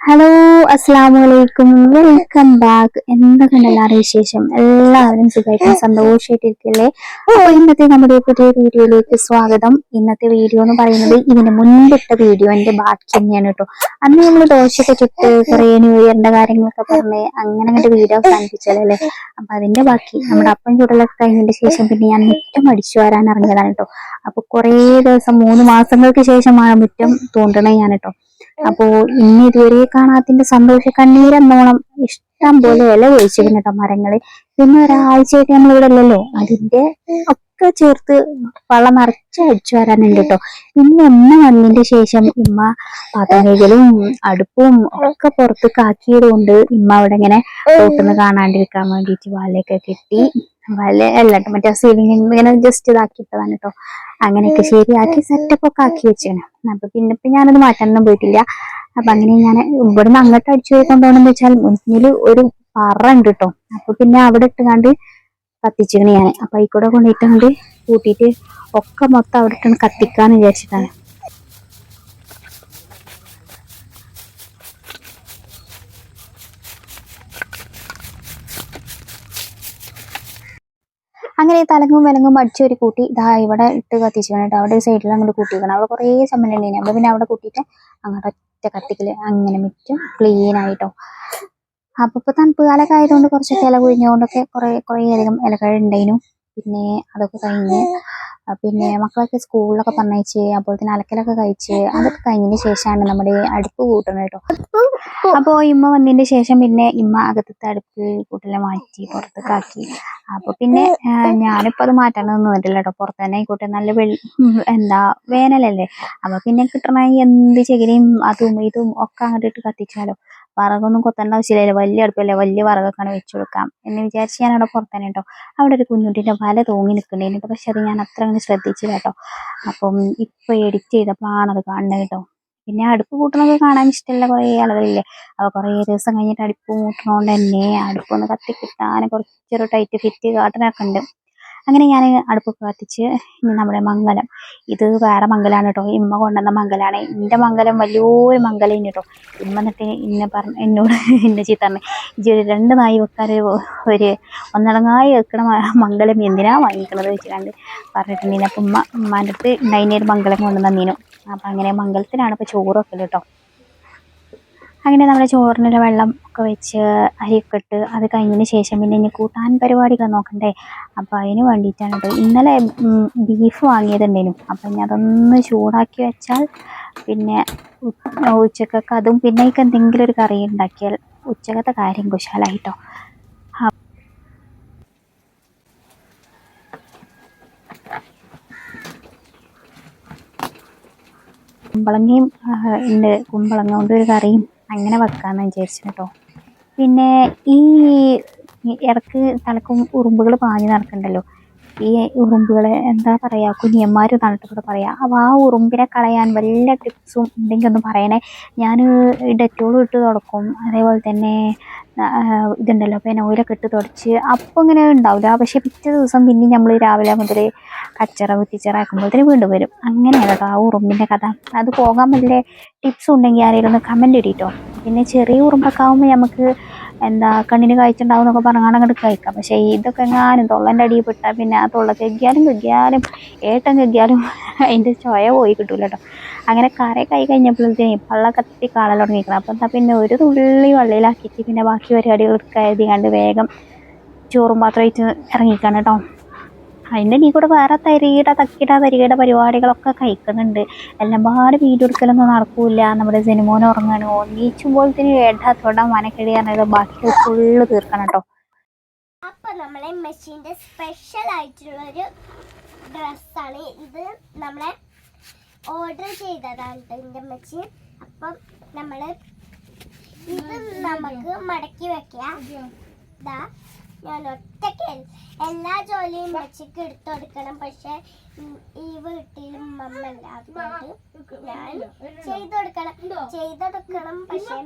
Hello അസ്സാം വലൈക്കും welcome back എന്തൊക്കെയുണ്ട് എല്ലാവരുടെ വിശേഷം? എല്ലാവരും സുഖമായിട്ടും സന്തോഷമായിട്ടിരിക്കല്ലേ ഓ ഇന്നത്തെ നമ്മുടെ പുതിയ വീഡിയോയിലേക്ക് സ്വാഗതം. ഇന്നത്തെ വീഡിയോ എന്ന് പറയുന്നത് ഇതിന് മുൻപിട്ട വീഡിയോ. എന്റെ ബാക്കി തന്നെയാണ് കേട്ടോ. അന്ന് നമ്മൾ ദോശയൊക്കെ ചുട്ട് കുറേ ന്യൂ ഇയറിന്റെ കാര്യങ്ങളൊക്കെ പറഞ്ഞ് അങ്ങനെ അങ്ങോട്ട് വീഡിയോ അവസാനിപ്പിച്ചല്ലേ അപ്പൊ അതിന്റെ ബാക്കി നമ്മുടെ അപ്പം ചുടലൊക്കെ കഴിഞ്ഞതിന്റെ ശേഷം പിന്നെ ഞാൻ മുറ്റം അടിച്ചു വരാൻ ഇറങ്ങിയതാണ് കേട്ടോ. അപ്പൊ കുറേ ദിവസം മൂന്ന് മാസങ്ങൾക്ക് ശേഷമാണ് മുറ്റം തോണ്ടണേ ഞാൻ കേട്ടോ. അപ്പോ ഇന്ന് ഇതുവരെ കാണാത്തിന്റെ സന്തോഷ കണ്ണീരെന്നോണം ഇഷ്ടം പോലെ ഇല ഒഴിച്ചിരുന്നു കേട്ടോ മരങ്ങൾ. പിന്നെ ഒരാഴ്ചയായിട്ട് നമ്മൾ ഇവിടെ അല്ലല്ലോ. അതിന്റെ ഒക്കെ ചേർത്ത് വള്ളം നിറച്ച് അടിച്ചു വരാനുണ്ട് കേട്ടോ പിന്നെ അമ്മ വന്നതിന്റെ ശേഷം ഇമ്മ പതകകളും അടുപ്പും ഒക്കെ പുറത്ത് കാക്കിയത് കൊണ്ട് ഇമ്മ അവിടെ ഇങ്ങനെ റോട്ടിന്ന് കാണാണ്ടിരിക്കാൻ വേണ്ടിയിട്ട് വലയൊക്കെ കെട്ടി വല അല്ല ട്ടോ, മറ്റേ സീലിംഗ് ഇങ്ങനെ ജസ്റ്റ് ഇതാക്കിയിട്ടതാണ് കേട്ടോ അങ്ങനെയൊക്കെ ശരിയാക്കി സെറ്റപ്പ് ഒക്കെ ആക്കി വെച്ചാണ് അപ്പൊ പിന്നെ ഞാനത് മാറ്റാനൊന്നും പോയിട്ടില്ല. അപ്പൊ അങ്ങനെ ഞാൻ ഇവിടുന്ന് അങ്ങോട്ട് അടിച്ചു പോയി കൊണ്ടുപോകണമെന്ന് വെച്ചാൽ മുന്നിൽ ഒരു പറ ഉണ്ട് കേട്ടോ അപ്പൊ പിന്നെ അവിടെ ഇട്ടുകാണ്ട് കത്തിച്ചിക്കണ് ഞാൻ ഈ കൂടെ കൊണ്ടിട്ടുണ്ട് കൂട്ടിയിട്ട് ഒക്കെ മൊത്തം അവിടെ ഇട്ടാണ് കത്തിക്കാന്ന് വിചാരിച്ചിട്ടാണ്. അങ്ങനെ തലങ്ങും വിലങ്ങും അടിച്ചൊരു കൂട്ടി ഇതാ ഇവിടെ ഇട്ട് കത്തിച്ചു കേട്ടോ. അവിടെ ഒരു സൈഡിൽ അങ്ങോട്ട് കൂട്ടിക്കണം അവിടെ കുറേ സമയം ഉണ്ടായിരുന്നു അപ്പം പിന്നെ അവിടെ കൂട്ടിയിട്ട് അങ്ങോട്ട് ഒറ്റ കത്തിക്കൽ അങ്ങനെ മിറ്റും ക്ലീൻ ആയിട്ടോ അപ്പൊ ഇപ്പൊ തണുപ്പ് കാലൊക്കെ ആയതുകൊണ്ട് കുറച്ചൊക്കെ ഇല കുഴിഞ്ഞുകൊണ്ടൊക്കെ കുറെ കുറേ അധികം ഇലകൾ ഉണ്ടായിരുന്നു. പിന്നെ അതൊക്കെ കഴിഞ്ഞ് പിന്നെ മക്കളൊക്കെ സ്കൂളിലൊക്കെ പറഞ്ഞയച്ച് അപ്പോൾ തന്നെ അലക്കലൊക്കെ കഴിച്ച് അതൊക്കെ കഴിഞ്ഞതിന് ശേഷമാണ് നമ്മുടെ അടുപ്പ് കൂട്ടുന്നത് കേട്ടോ. അപ്പോൾ ഇമ്മ വന്നതിന് ശേഷം പിന്നെ ഇമ്മ അകത്തത്തെ അടുപ്പ് കൂട്ടലെ മാറ്റി പുറത്തേക്ക് ആക്കി. അപ്പൊ പിന്നെ ഞാനിപ്പോ അത് മാറ്റാനൊന്നും നിന്നിട്ടില്ല കേട്ടോ പുറത്ത് തന്നെ ആയിക്കോട്ടെ നല്ല വെളി എന്താ വേനലല്ലേ. അപ്പൊ പിന്നെ കിട്ടണ എന്ത് ചകിരിയും അതും ഇതും ഒക്കെ അങ്ങോട്ട് ഇട്ട് കത്തിച്ചാലോ. വിറകൊന്നും കൊത്തേണ്ട ആവശ്യമില്ലല്ലോ. വലിയ അടുപ്പല്ലേ? വലിയ വിറകൊക്കെയാണ് വെച്ചു കൊടുക്കാം എന്ന് വിചാരിച്ച് ഞാൻ അവിടെ പുറത്തു തന്നെ കേട്ടോ അവിടെ ഒരു കുഞ്ഞുട്ടിന്റെ വല തൂങ്ങി നിൽക്കുന്നുണ്ടായിരുന്നു പക്ഷെ അത് ഞാൻ അത്ര അങ്ങനെ ശ്രദ്ധിച്ചില്ല കേട്ടോ അപ്പം ഇപ്പൊ എഡിറ്റ് ചെയ്തപ്പോഴാണ് അത് കാണുന്നത് കേട്ടോ പിന്നെ അടുപ്പ് കൂട്ടണത് കാണാൻ ഇഷ്ടമുള്ള കുറേ ആളുകളില്ലേ. അപ്പൊ കുറേ ദിവസം കഴിഞ്ഞിട്ട് അടുപ്പ് കൂട്ടണോണ്ട് തന്നെ അടുപ്പൊന്ന് കത്തി കിട്ടാൻ കുറച്ചൊരു ടൈറ്റ് ഫിറ്റ് കാട്ടണൊക്കെ ഉണ്ട്. അങ്ങനെ ഞാൻ അടുപ്പ് കത്തിച്ച് ഇനി നമ്മുടെ മംഗലം. ഇത് വേറെ മംഗലമാണ് കേട്ടോ ഇമ്മ കൊണ്ടുവന്ന മംഗലമാണ് എന്റെ മംഗലം വലിയൊരു മംഗലം ഇനി കേട്ടോ ഇമ്മ എന്നിട്ട് ഇന്നെ പറഞ്ഞ എന്നോട് എന്നെ ചീത്ത ഇജ്ജ് ഒരു രണ്ട് നായി വെക്കാൻ ഒരു ഒന്നടങ്ങായി വെക്കണ മംഗലം എന്തിനാ വാങ്ങിക്കണത് വെച്ചിട്ടാണ്ട് പറഞ്ഞിട്ടുണ്ടെങ്കിൽ അപ്പം ഉമ്മ ഉമ്മാന്റെ അടുത്ത് ഉണ്ടായിരുന്ന ഒരു മംഗലം കൊണ്ടുവന്നീനു അപ്പം അങ്ങനെ മംഗലത്തിനാണ് ഇപ്പോൾ ചോറ് വെക്കൽ കേട്ടോ അങ്ങനെ നമ്മുടെ ചോറിനുള്ള വെള്ളം ഒക്കെ വെച്ച് അരിയൊക്കെ ഇട്ട് അത് കഴിഞ്ഞതിന് ശേഷം പിന്നെ ഇനി കൂട്ടാൻ പരിപാടികൾ നോക്കണ്ടേ? അപ്പോൾ അതിന് വേണ്ടിയിട്ടാണ് കേട്ടോ. ഇന്നലെ ബീഫ് വാങ്ങിയതുണ്ടേനും അപ്പം ഇനി അതൊന്ന് ചൂടാക്കി വെച്ചാൽ പിന്നെ ഉച്ചക്കൊക്കെ അതും പിന്നെ എന്തെങ്കിലും ഒരു കറി ഉണ്ടാക്കിയാൽ ഉച്ചക്കത്തെ കാര്യം കുശാലായിട്ടോ. കുമ്പളങ്ങയും ഉണ്ട്. കുമ്പളങ്ങ കൊണ്ട് ഒരു കറിയും അങ്ങനെ വെക്കാമെന്ന് വിചാരിച്ചു കേട്ടോ പിന്നെ ഈ ഇടയ്ക്ക് തലക്കും ഉറുമ്പുകൾ പാഞ്ഞു നടക്കണ്ടല്ലോ. ഈ ഉറുമ്പുകളെ എന്താ പറയാ കുഞ്ഞന്മാർ തന്നിട്ട് പറയാ. അപ്പോൾ ആ ഉറുമ്പിനെ കളയാൻ വല്ല ടിപ്സും ഉണ്ടെങ്കിൽ ഒന്ന് പറയണേ. ഞാൻ ഡെറ്റോൾ ഇട്ട് തുടക്കും. അതേപോലെ തന്നെ ഇതുണ്ടല്ലോ പെനോയിലൊക്കെ ഇട്ട് തുടച്ച്. അപ്പോൾ ഇങ്ങനെ ഉണ്ടാവില്ല പക്ഷെ പിറ്റേ ദിവസം പിന്നെ നമ്മൾ രാവിലെ മുതൽ കച്ചറ കുത്തിച്ചറ ആക്കുമ്പോഴത്തേന് വീണ്ടും വരും. അങ്ങനെയാണ് കേട്ടോ ആ ഉറുമ്പിന്റെ കഥ. അത് പോകാൻ വല്ല ടിപ്സ് ഉണ്ടെങ്കിൽ ആരെങ്കിലും ഒന്ന് കമന്റ് ഇടിട്ടോ. പിന്നെ ചെറിയ ഉറുമ്പൊക്കെ ആകുമ്പോൾ നമുക്ക് എന്താ കണ്ണിന് കാഴ്ച എന്നൊക്കെ പറഞ്ഞാണ് അങ്ങോട്ട് കഴിക്കാം പക്ഷേ ഇതൊക്കെ എങ്ങാനും തൊള്ളന്റെ അടിയിൽ പെട്ടാൽ പിന്നെ ആ തൊള്ള കെഗ്യാലും കെഗ്യാലും ഏട്ടൻ കെഗ്യാലും അതിന്റെ ചോയ പോയി കിട്ടൂല കേട്ടോ അങ്ങനെ കരയൊക്കെ കൈ കഴിഞ്ഞപ്പോഴത്തേന് പള്ള കത്തി കാളൽ തുടങ്ങിയിരിക്കണം. അപ്പം എന്താ പിന്നെ ഒരു തുള്ളി വെള്ളയിലാക്കിയിട്ട് പിന്നെ ബാക്കി പരിപാടികൾ കരുതി കണ്ട് വേഗം ചോറും പാത്രമായിട്ട് ഇറങ്ങിക്കാണ് കേട്ടോ. അതിന്റെ ഇടയിൽ കൂടെ വേറെ തരികിട തക്കിട തരികിട പരിപാടികളൊക്കെ കഴിക്കുന്നുണ്ട്. എല്ലാം പാട് വീഡിയോ എടുക്കലൊന്നും നടക്കൂല നമ്മുടെ ജനുമോൻ ഉറങ്ങാണ്. തന്നെ ഏട്ടാ തൊടാൻ പറഞ്ഞത് ബാക്കി ഫുള്ള് തീർക്കണം കേട്ടോ അപ്പൊ നമ്മളെ മെഷീന്റെ സ്പെഷ്യൽ ആയിട്ടുള്ള ഒരു ഡ്രസ്സാണ് ഇത്. നമ്മളെ ഓർഡർ ചെയ്തതാണ് എന്റെ മെച്ചി അപ്പം നമ്മൾ ഇത് നമുക്ക് മടക്കി വെക്കാം. ഇതാ ഞാൻ ഒറ്റയ്ക്ക് എല്ലാ ജോലിയും മച്ചിക്ക് എടുത്തു കൊടുക്കണം. പക്ഷെ ഈ വീട്ടിൽ അമ്മ അതുകൊണ്ട് ഞാൻ ചെയ്തു കൊടുക്കണം. ചെയ്തെടുക്കണം പക്ഷെ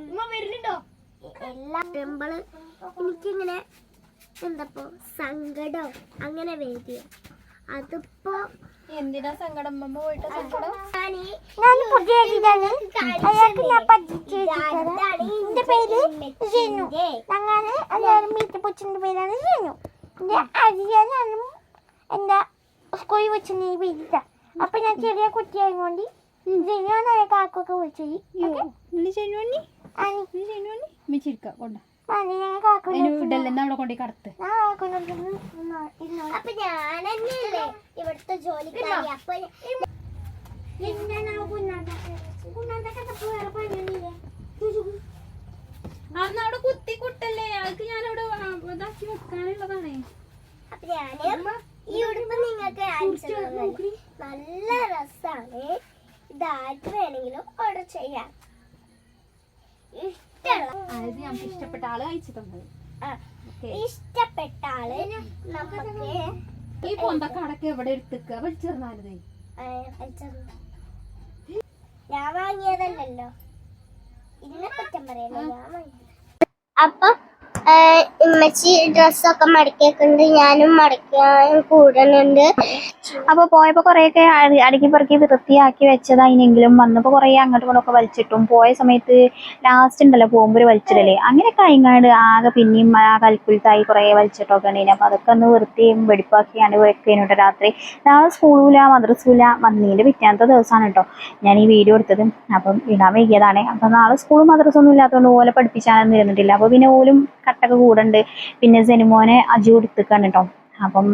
എല്ലാ ടെമ്പിൾ എനിക്കിങ്ങനെ എന്തപ്പോ സങ്കടം അങ്ങനെ വേദിയ അതിപ്പോ എന്തിനാ സങ്കടം? അമ്മ പോയിട്ട് സങ്കടം? ഞാൻ പുതിയ ഇതാണ് അയാൾക്ക് ഞാൻ പഠിച്ചു എന്റെ പേര് ജനു ഞങ്ങൾ എല്ലാവരും വീട്ടുപൊച്ചിന്റെ പേരാണ് ജനു എന്റെ അരിയാനാണ് എന്റെ സ്കൂളിൽ അപ്പൊ ഞാൻ ചെറിയ കുട്ടിയായതുകൊണ്ട് ജനു എന്നായ കാക്കൊക്കെ വിളിച്ചു ചെന്നുവണ്ണി മിച്ചിരിക്ക കൊണ്ട ഞാൻ അവിടെ കൊണ്ടേ കടത്ത്? അപ്പൊ ഞാൻ തന്നെയല്ലേ ഇവിടുത്തെ ജോലിക്കാരി. അപ്പൊ അവിടെ കുത്തി കുട്ടല്ലേ അതൊക്കെ ഞാനവിടെ ഇതാക്കി വെക്കാനുള്ളതാണേ. ഈ ഉടുപ്പ് നിങ്ങൾക്ക് നല്ല രസാണ്. ഇതായിട്ട് വേണമെങ്കിലും ഓർഡർ ചെയ്യാം. അതായത് ഞങ്ങൾക്ക് ഇഷ്ടപ്പെട്ട ആൾ അയച്ചു തന്നത്. ഇഷ്ടപ്പെട്ട ആൾ നമുക്ക് ഈ പൊന്തക്കാടൊക്കെ എവിടെ എടുത്തേക്ക? വലിച്ചെറിഞ്ഞാലതേ. ഞാൻ വാങ്ങിയതല്ലോ ഇതിനെ കുറ്റം പറയല്ലോ? ഞാൻ വാങ്ങിയത്. അപ്പൊ ഉമ്മച്ചി ഡ്രസ്സൊക്കെ മടക്കിയൊക്കെ ഞാനും മടക്കാൻ കൂടുന്നുണ്ട് അപ്പൊ പോയപ്പോ കൊറേയൊക്കെ അടി- അടുക്കി പെറുക്കി വൃത്തിയാക്കി വെച്ചതായിനെങ്കിലും വന്നപ്പോ കൊറേ അങ്ങോട്ടും ഇങ്ങോട്ടും വലിച്ചിട്ടും. പോയ സമയത്ത് ലാസ്റ്റ് ഉണ്ടല്ലോ പോകുമ്പോൾ വലിച്ചിട്ടല്ലേ അങ്ങനെയൊക്കെ അയങ്ങാണ്ട് ആകെ പിന്നെയും ആ കൽക്കുലത്തായി കൊറേ വലിച്ചിട്ടൊക്കെ ഉണ്ടായിന് അപ്പൊ അതൊക്കെ ഒന്ന് വൃത്തിയും വെടിപ്പാക്കിയാണ് വെക്കുന്നുണ്ട് രാത്രി. നാളെ സ്കൂളില്ല മദ്രസൂല വന്നതിന്റെ പിറ്റാത്ത ദിവസമാണ് കേട്ടോ ഞാൻ ഈ വീഡിയോ എടുത്തത്. അപ്പം ഇടാൻ വൈകിയതാണ്. അപ്പൊ നാളെ സ്കൂളും മദ്രസൊന്നും ഇല്ലാത്തതുകൊണ്ട് ഓലെ പഠിപ്പിച്ചാനൊന്നും ഇരുന്നിട്ടില്ല. അപ്പൊ പിന്നെ ഓലും കട്ടൊക്കെ കൂടുണ്ട്. പിന്നെ സെനിമോനെ അജു എടുത്തേക്കാണ് കേട്ടോ അപ്പം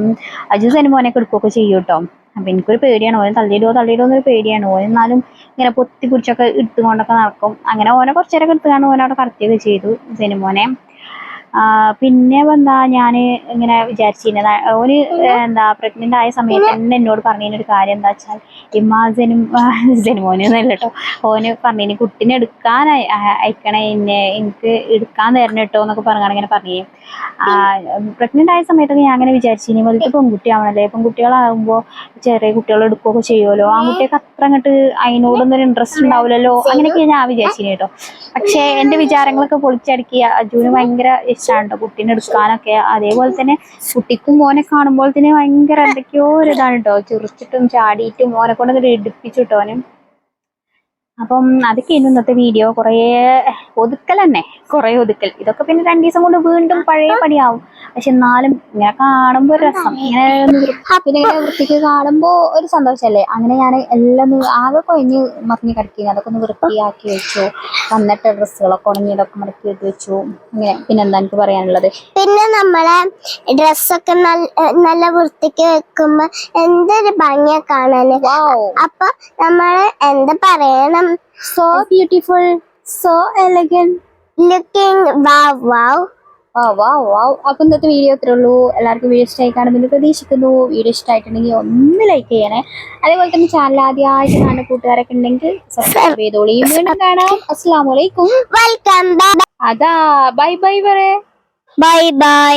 അജു സെനിമോനൊക്കെ എടുക്കുകയൊക്കെ ചെയ്യും കേട്ടോ അപ്പം എനിക്കൊരു പേടിയാണ്. ഓനെ തള്ളിയിടോ തള്ളിയിടോ എന്നൊരു പേടിയാണ്. ഓൻ എന്നാലും ഇങ്ങനെ പൊത്തി പിടിച്ചൊക്കെ എടുത്തുകൊണ്ടൊക്കെ നടക്കും. അങ്ങനെ ഓനെ കുറച്ചേരൊക്കെ എടുത്തുകൊണ്ട് ഓനെ അവിടെ കടത്തിയൊക്കെ ചെയ്തു സെനിമോനെ. പിന്നെ വന്നാ ഞാൻ ഇങ്ങനെ വിചാരിച്ചിരുന്നത് ഓന് എന്താ പ്രഗ്നന്റ് ആയ സമയത്ത് തന്നെ എന്നോട് പറഞ്ഞതിന് ഒരു കാര്യം എന്താ വെച്ചാൽ ഇമ്മാസനും സെനിമോനും എന്നല്ല കേട്ടോ ഓന് പറഞ്ഞിന് കുട്ടീനെ എടുക്കാൻ അയ- അയ- അയക്കണേ എന്നെ എനിക്ക് എടുക്കാൻ തരണം കേട്ടോ എന്നൊക്കെ പറഞ്ഞാണ് ഇങ്ങനെ പറഞ്ഞു പ്രഗ്നന്റ് ആയ സമയത്തൊക്കെ ഞാൻ അങ്ങനെ വിചാരിച്ചിനി പെൺകുട്ടി പെൺകുട്ടിയാവണല്ലേ പെൺകുട്ടികളാകുമ്പോൾ ചെറിയ കുട്ടികൾ എടുക്കുകയൊക്കെ ചെയ്യുമല്ലോ ആൺകുട്ടിയൊക്കെ അത്ര അങ്ങോട്ട് അതിനോടൊന്നും ഒരു ഇൻട്രസ്റ്റ് ഉണ്ടാവില്ലല്ലോ? അങ്ങനെയൊക്കെ ഞാൻ വിചാരിച്ചിനി കേട്ടോ പക്ഷേ എന്റെ വിചാരങ്ങളൊക്കെ പൊളിച്ചടുക്കി അജുവിന് ഭയങ്കര ഇഷ്ടമാണ് കേട്ടോ കുട്ടീനെ എടുക്കാനൊക്കെ. അതേപോലെ തന്നെ കുട്ടിക്കും മോനെ കാണുമ്പോൾ തന്നെ ഭയങ്കര എന്തൊക്കെയോ ഒരു ഇതാണ് കേട്ടോ ചിറിച്ചിട്ടും ചാടിയിട്ടും മോനെ കൊണ്ട് എടുപ്പിച്ചു കേട്ടോ അവനും അപ്പം അതൊക്കെ ആയിരുന്നു ഇന്നത്തെ വീഡിയോ കുറേ ഒതുക്കൽ തന്നെ. കുറേ ഒതുക്കൽ. ഇതൊക്കെ പിന്നെ രണ്ടു ദിവസം കൊണ്ട് വീണ്ടും പഴയ പണിയാവും. പക്ഷെ എന്നാലും ഇങ്ങനെ കാണുമ്പോ ഒരു രസം. ഇങ്ങനെ പിന്നെ ഇങ്ങനെ വൃത്തിക്ക് കാണുമ്പോ ഒരു സന്തോഷല്ലേ? അങ്ങനെ ഞാൻ എല്ലാം ആകെ കൊഞ്ഞ് മറിഞ്ഞ് കിടക്കി അതൊക്കെ ഒന്ന് വൃത്തിയാക്കി വെച്ചു. വന്നിട്ട് ഡ്രസ്സുകളൊക്കെ ഉണങ്ങിയതൊക്കെ മടക്കി ഇട്ട് വെച്ചു. ഇങ്ങനെ. പിന്നെന്താ എനിക്ക് പറയാനുള്ളത്? പിന്നെ നമ്മളെ ഡ്രസ്സൊക്കെ നല്ല നല്ല വൃത്തിക്ക് വെക്കുമ്പോ എന്തൊരു ഭംഗിയാ കാണാന്. അപ്പൊ നമ്മൾ എന്താ പറയണം? So beautiful so elegant looking wow wow വാ വാ വാ അപ്പൊ ഇന്നത്തെ വീഡിയോ ഇത്രേ ഉള്ളൂ. എല്ലാവർക്കും വീഡിയോ ഇഷ്ടമായി കാണുമെന്ന് പ്രതീക്ഷിക്കുന്നു. വീഡിയോ ഇഷ്ടമായിട്ടുണ്ടെങ്കിൽ ഒന്ന് ലൈക്ക് ചെയ്യണേ. അതേപോലെ തന്നെ ചാനൽ ആദ്യമായിട്ട് കാണുന്ന കൂട്ടുകാരൊക്കെ ഉണ്ടെങ്കിൽ സബ്സ്ക്രൈബ് ചെയ്തോളൂ. വീണ്ടും കാണാം. അസ്സാം വലൈക്കും വെൽക്കം അതാ. ബൈ ബൈ പറയേ. Bye bye